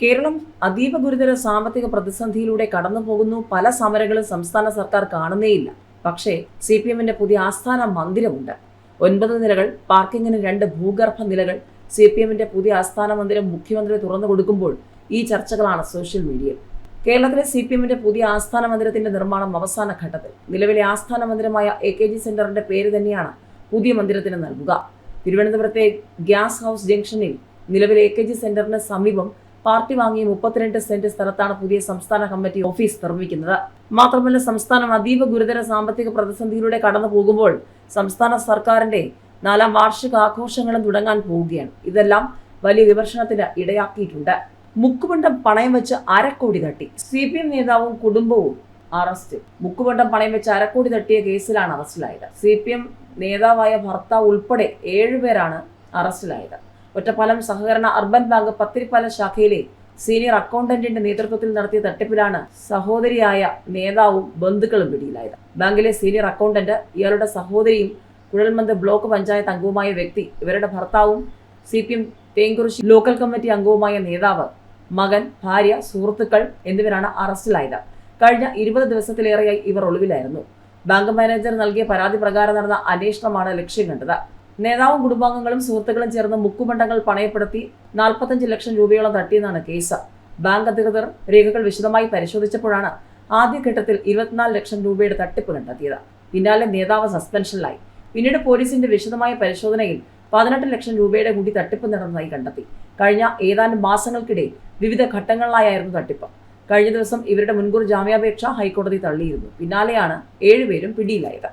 കേരളം അതീവ ഗുരുതര സാമ്പത്തിക പ്രതിസന്ധിയിലൂടെ കടന്നു പോകുന്നു. പല സമരങ്ങളും സംസ്ഥാന സർക്കാർ കാണുന്നേയില്ല. പക്ഷേ സി പി എമ്മിന്റെ പുതിയ ആസ്ഥാന മന്ദിരമുണ്ട്. ഒൻപത് നിലകൾ പാർക്കിങ്ങിന് രണ്ട് ഭൂഗർഭ നിലകൾ. സി പി എമ്മിന്റെ പുതിയ ആസ്ഥാന മന്ദിരം മുഖ്യമന്ത്രി തുറന്നു കൊടുക്കുമ്പോൾ ഈ ചർച്ചകളാണ് സോഷ്യൽ മീഡിയയിൽ. കേരളത്തിലെ സി പി എമ്മിന്റെ പുതിയ ആസ്ഥാന മന്ദിരത്തിന്റെ നിർമ്മാണം അവസാന ഘട്ടത്തിൽ. നിലവിലെ ആസ്ഥാന മന്ദിരമായ എ കെ ജി സെന്ററിന്റെ പേര് തന്നെയാണ് പുതിയ മന്ദിരത്തിന് നൽകുക. തിരുവനന്തപുരത്തെ ഗ്യാസ് ഹൗസ് ജംഗ്ഷനിൽ നിലവിലെ എ കെ ജി സെന്ററിന് സമീപം പാർട്ടി വാങ്ങിയ മുപ്പത്തിരണ്ട് സെന്റ് സ്ഥലത്താണ് പുതിയ സംസ്ഥാന കമ്മിറ്റി ഓഫീസ് നിർമ്മിക്കുന്നത്. മാത്രമല്ല സംസ്ഥാനം അതീവ ഗുരുതര സാമ്പത്തിക പ്രതിസന്ധിയിലൂടെ കടന്നു പോകുമ്പോൾ സംസ്ഥാന സർക്കാരിന്റെ നാലാം വാർഷിക ആഘോഷങ്ങളും തുടങ്ങാൻ പോവുകയാണ്. ഇതെല്ലാം വലിയ വിമർശനത്തിന് ഇടയാക്കിയിട്ടുണ്ട്. മുക്കുപണ്ടം പണയം വെച്ച് അരക്കോടി തട്ടി. സി പി എം നേതാവും കുടുംബവും അറസ്റ്റ്. മുക്കുപണ്ടം പണയം വെച്ച് അരക്കോടി തട്ടിയ കേസിലാണ് അറസ്റ്റിലായത്. സി പി എം നേതാവായ ഭർത്താവ് ഉൾപ്പെടെ ഏഴുപേരാണ് അറസ്റ്റിലായത്. ഒറ്റപ്പാലം സഹകരണ അർബൻ ബാങ്ക് പത്തിരിപ്പാലം ശാഖയിലെ സീനിയർ അക്കൗണ്ടന്റിന്റെ നേതൃത്വത്തിൽ നടത്തിയ തട്ടിപ്പിലാണ് സഹോദരിയായ നേതാവും ബന്ധുക്കളും പിടിയിലായത്. ബാങ്കിലെ സീനിയർ അക്കൗണ്ടന്റ് ഇയാളുടെ സഹോദരിയും കുഴൽമന്ത് ബ്ലോക്ക് പഞ്ചായത്ത് അംഗവുമായ വ്യക്തി ഇവരുടെ ഭർത്താവും C P M Thenkurissi local committee അംഗവുമായ നേതാവ് മകൻ ഭാര്യ സുഹൃത്തുക്കൾ എന്നിവരാണ് അറസ്റ്റിലായത്. കഴിഞ്ഞ ഇരുപത് ദിവസത്തിലേറെയായി ഇവർ ഒളിവിലായിരുന്നു. ബാങ്ക് മാനേജർ നൽകിയ പരാതി പ്രകാരം നടന്ന അന്വേഷണമാണ് ലക്ഷ്യം കണ്ടത്. നേതാവും കുടുംബാംഗങ്ങളും സുഹൃത്തുക്കളും ചേർന്ന് മുക്കുമണ്ഡങ്ങൾ പണയപ്പെടുത്തി നാൽപ്പത്തഞ്ച് ലക്ഷം രൂപയോളം തട്ടിയെന്നാണ് കേസ്. ബാങ്ക് അധികൃതർ രേഖകൾ വിശദമായി പരിശോധിച്ചപ്പോഴാണ് ആദ്യഘട്ടത്തിൽ ഇരുപത്തിനാല് ലക്ഷം രൂപയുടെ തട്ടിപ്പ് കണ്ടെത്തിയത്. പിന്നാലെ നേതാവ് സസ്പെൻഷനിലായി. പിന്നീട് പോലീസിന്റെ വിശദമായ പരിശോധനയിൽ പതിനെട്ട് ലക്ഷം രൂപയുടെ കൂടി തട്ടിപ്പ് നടന്നതായി കണ്ടെത്തി. കഴിഞ്ഞ ഏതാനും മാസങ്ങൾക്കിടെ വിവിധ ഘട്ടങ്ങളിലായിരുന്നു തട്ടിപ്പ്. കഴിഞ്ഞ ദിവസം ഇവരുടെ മുൻകൂർ ജാമ്യാപേക്ഷ ഹൈക്കോടതി തള്ളിയിരുന്നു. പിന്നാലെയാണ് ഏഴുപേരും പിടിയിലായത്.